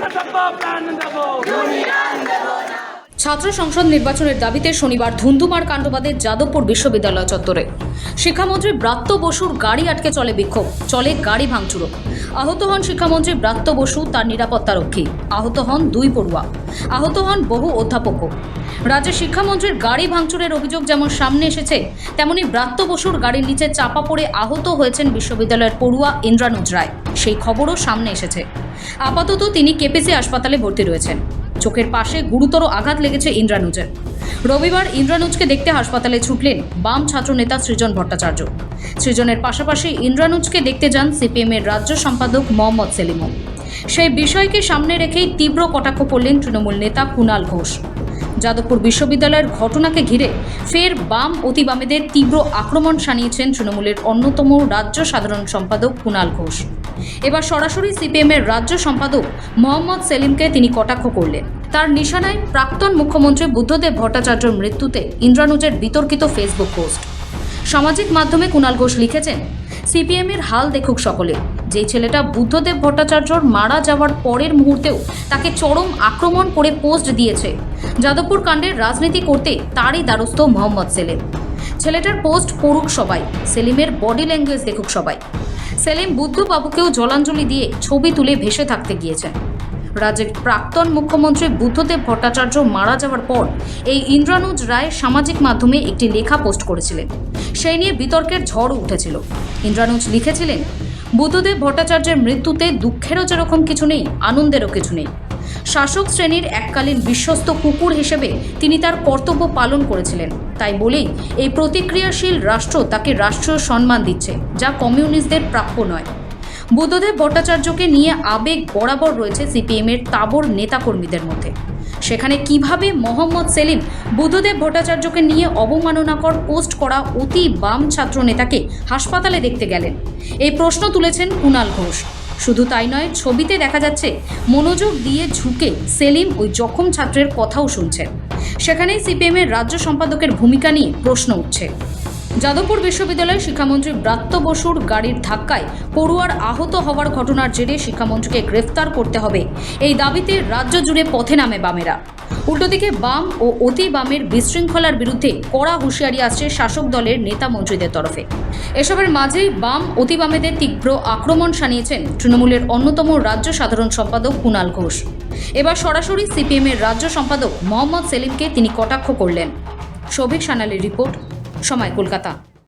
Union and the Bob! Union and the ছাত্র সংসদ নির্বাচনের দাবিতে শনিবার ধুন্ধুমার কাণ্ডবাদে যাদবপুর বিশ্ববিদ্যালয় চত্বরে। শিক্ষামন্ত্রী ব্রাত্য বসুর গাড়ি আটকে চলে বিক্ষোভ, চলে গাড়ি ভাঙচুরও। আহত হন শিক্ষামন্ত্রী ব্রাত্য বসু, তার নিরাপত্তারক্ষী। আহত হন দুই পড়ুয়া। আহত হন বহু অধ্যাপকও রাজ্যের শিক্ষামন্ত্রীর গাড়ি ভাঙচুরের অভিযোগ যেমন সামনে এসেছে, তেমনি ব্রাত্য বসুর গাড়ির নিচে চাপা পড়ে আহত হয়েছেন বিশ্ববিদ্যালয়ের পড়ুয়া ইন্দ্রানুজ রায়। সেই খবরও সামনে এসেছে। আপাতত তিনি কেপিসি হাসপাতালে ভর্তি রয়েছেন। চোখের পাশে গুরুতর আঘাত লেগেছে ইন্দ্রানুজের। রবিবার ইন্দ্রানুজকে দেখতে হাসপাতালে ছুটলেন বাম ছাত্রনেতা সৃজন ভট্টাচার্য। সৃজনের পাশাপাশি ইন্দ্রানুজকে দেখতে যান সিপিএমের রাজ্য সম্পাদক মোহাম্মদ সেলিমও। সেই বিষয়কে সামনে রেখেই তীব্র কটাক্ষ করলেন তৃণমূল নেতা কুণাল ঘোষ। যাদবপুর বিশ্ববিদ্যালয়ের ঘটনাকে ঘিরে ফের বাম অতিবামেদের তীব্র আক্রমণ শানিয়েছেন তৃণমূলের অন্যতম রাজ্য সাধারণ সম্পাদক কুণাল ঘোষ। এবার সরাসরি সিপিএমের রাজ্য সম্পাদক মোহাম্মদ সেলিমকে তিনি কটাক্ষ করলেন। তার নিশানায় প্রাক্তন মুখ্যমন্ত্রী বুদ্ধদেব ভট্টাচার্যর মৃত্যুতে ইন্দ্রানুজের বিতর্কিত ফেসবুক পোস্ট। সামাজিক মাধ্যমে কুণাল ঘোষ লিখেছেন, সিপিএমের হাল দেখুক সকলে। যেই ছেলেটা বুদ্ধদেব ভট্টাচার্যর মারা যাওয়ার পরের মুহূর্তেও তাকে চরম আক্রমণ করে পোস্ট দিয়েছে। যাদবপুর কাণ্ডের রাজনীতি করতে তারই দ্বারস্থ মোহাম্মদ সেলিম। ছেলেটার পোস্ট পড়ুক সবাই, সেলিমের বডি ল্যাঙ্গুয়েজ দেখুক সবাই। সেলিম বুদ্ধবাবুকেও জলাঞ্জলি দিয়ে ছবি তুলে ভেসে থাকতে গিয়েছেন। রাজ্যের প্রাক্তন মুখ্যমন্ত্রী বুদ্ধদেব ভট্টাচার্য মারা যাওয়ার পর এই ইন্দ্রানুজ রায় সামাজিক মাধ্যমে একটি লেখা পোস্ট করেছিলেন। সেই নিয়ে বিতর্কের ঝড় উঠেছিল। ইন্দ্রানুজ লিখেছিলেন, বুদ্ধদেব ভট্টাচার্যের মৃত্যুতে দুঃখেরও যেরকম কিছু নেই, আনন্দেরও কিছু নেই। শাসক শ্রেণির এককালীন বিশ্বস্ত কুকুর হিসেবে তিনি তার কর্তব্য পালন করেছিলেন। তাই বলেই এই প্রতিক্রিয়াশীল রাষ্ট্র তাকে রাষ্ট্রীয় সম্মান দিচ্ছে, যা কমিউনিস্টদের প্রাপ্য নয়। বুদ্ধদেব ভট্টাচার্যকে নিয়ে আবেগ বরাবর রয়েছে সিপিএমের তাবর নেতাকর্মীদের মধ্যে। সেখানে কীভাবে মোহাম্মদ সেলিম বুদ্ধদেব ভট্টাচার্যকে নিয়ে অবমাননাকর পোস্ট করা অতি বাম ছাত্র নেতাকে হাসপাতালে দেখতে গেলেন? এই প্রশ্ন তুলেছেন কুণাল ঘোষ। শুধু তাই নয়, ছবিতে দেখা যাচ্ছে মনোযোগ দিয়ে ঝুঁকে সেলিম ওই জখম ছাত্রের কথাও শুনছেন। সেখানেই সিপিএমের রাজ্য সম্পাদকের ভূমিকা নিয়ে প্রশ্ন উঠছে। যাদবপুর বিশ্ববিদ্যালয়ের শিক্ষামন্ত্রী ব্রাত্য বসুর গাড়ির ধাক্কায় পড়ুয়ার আহত হওয়ার ঘটনার জেরে শিক্ষামন্ত্রীকে গ্রেফতার করতে হবে। এই দাবিতে রাজ্য জুড়ে পথে নামে বামেরা। উল্টোদিকে বাম ও অতি বামের বিশৃঙ্খলার বিরুদ্ধে কড়া হুঁশিয়ারি আসছে শাসক দলের নেতা মন্ত্রীদের তরফে। এসবের মাঝেই বাম, অতি বামেদের তীব্র আক্রমণ সানিয়েছেন তৃণমূলের অন্যতম রাজ্য সাধারণ সম্পাদক কুণাল ঘোষ। এবার সরাসরি সিপিএমের রাজ্য সম্পাদক মোহাম্মদ সেলিমকে তিনি কটাক্ষ করলেন। সৌভিক সানালের রিপোর্ট, সময় কলকাতা।